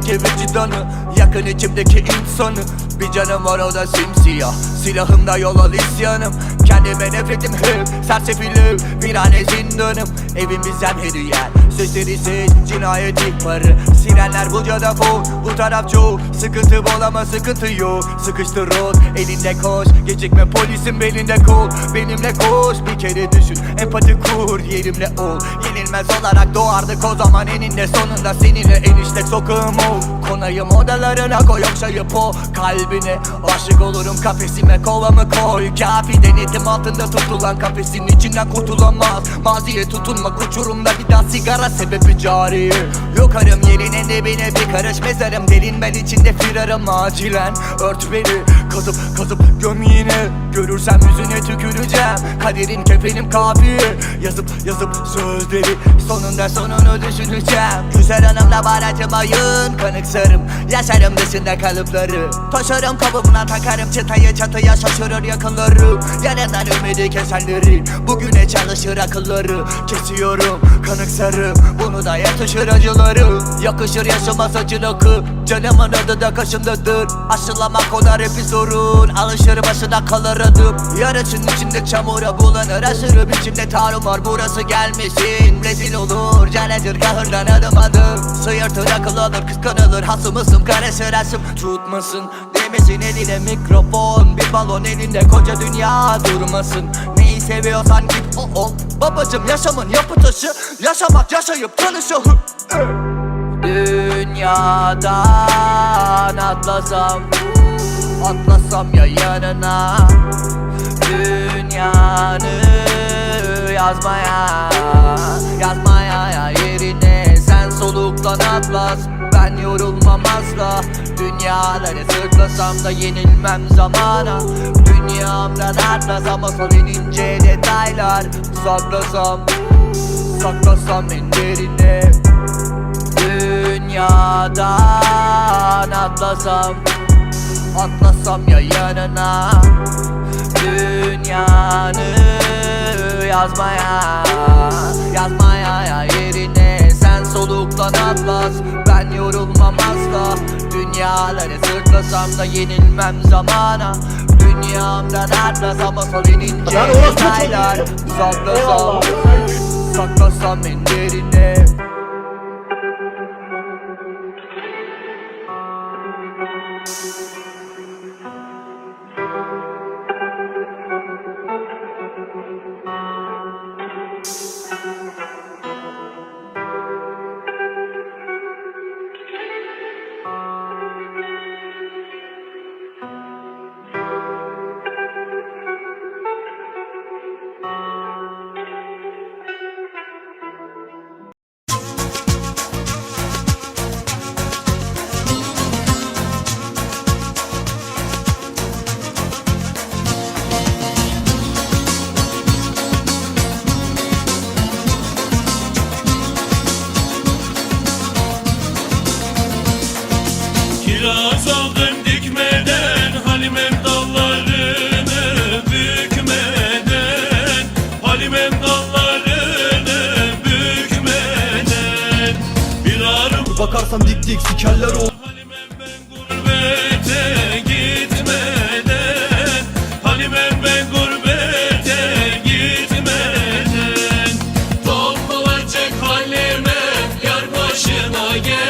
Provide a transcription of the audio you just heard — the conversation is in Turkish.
İçimdeki vicdanı Yakın içimdeki insanı. Bir canım var o da simsiyah Silahımda yol al isyanım. Kendime nefretim hep Sersefilim Virane zindanım. Evim bizden hediye Sesleri ses Cinayet ihbarı. Sirenler bu cadafon Bu taraf çok. Sıkıntı bol ama sıkıntı yok. Sıkıştır rol Elinde koş. Gecikme polisin belinde kol. Benimle koş Bir kere düşün. Empati kur Yerimle ol. Yenilmez olarak doğardık o zaman eninde sonunda. Seninle enişte sokağım ol. Konayım odalarına koy okşayıp o kalbine. Aşık olurum kafesime kovamı koy. Kafi denetim altında tutulan kafesin içinden kurtulamaz. Maziye tutunmak uçurumda bir daha sigara sebebi cari. Yokarım yerine dibine bir karış mezarım. Delinmen içinde firarım acilen. Ört beni kazıp kazıp göm yine Görürsem yüzüne tüküreceğim. Kaderin kefenim kafi. Yazıp yazıp sözleri Sonunda sonunu düşüneceğim. Güzel hanımla baracımayın Kanıksarım Yaşarım dışında kalıpları. Taşarım kabımla takarım çıtayı çatıya şaşırır yakınları. Yarından ümidi kesenleri. Bugüne çalışır akılları. Kesiyorum kanıksarım Bunu da yatışır acıları. Yakışır yaşıma saçın akı Canımın adı da kaşımdadır Aşılamak o da rapi sorun. Alışır başına kalır adım Yarasın içinde çamura bulanır. Aşırı biçimde tarumar burası gelmesin. Rezil olur. Canedir kahırdan adım adım. Sıyırtır akıl alır kıskanılır Hasımısım karışır asım tutmasın Demesin eline mikrofon. Bir balon elinde koca dünya durmasın. Neyi seviyorsan git o ol Babacım yaşamın yapı taşı. Yaşamak yaşayıp tanışalım Dünyadan atlasam Atlasam ya yanına. Dünyanı yazmaya Yazmaya ya yerine Sen soluklan atlas Ben yorulmam asla Dünyaları sırtlasam da yenilmem zamana. Dünyamdan atlasam asıl en ince detaylar. Saklasam Saklasam en derine. Dünyadan atlasam Atlasam ya yanına. Dünyanı yazmaya Yazmaya ya yerine. Sen soluklan atlas Ben yorulmam asla Dünyaları sırtlasam da yenilmem zamana Dünyamdan atlasam asıl en ince Lan orospu detaylar. Saklasam. Saklasam en derine Biraz aldım dikmeden Halimem dallarını bükmeden. Halimem dallarını bükmeden. Bir bakarsam dik dik sikerler ol Halimem ben gurbete gitmeden. Halimem ben gurbete gitmeden. Top olacak Halimem başına gel.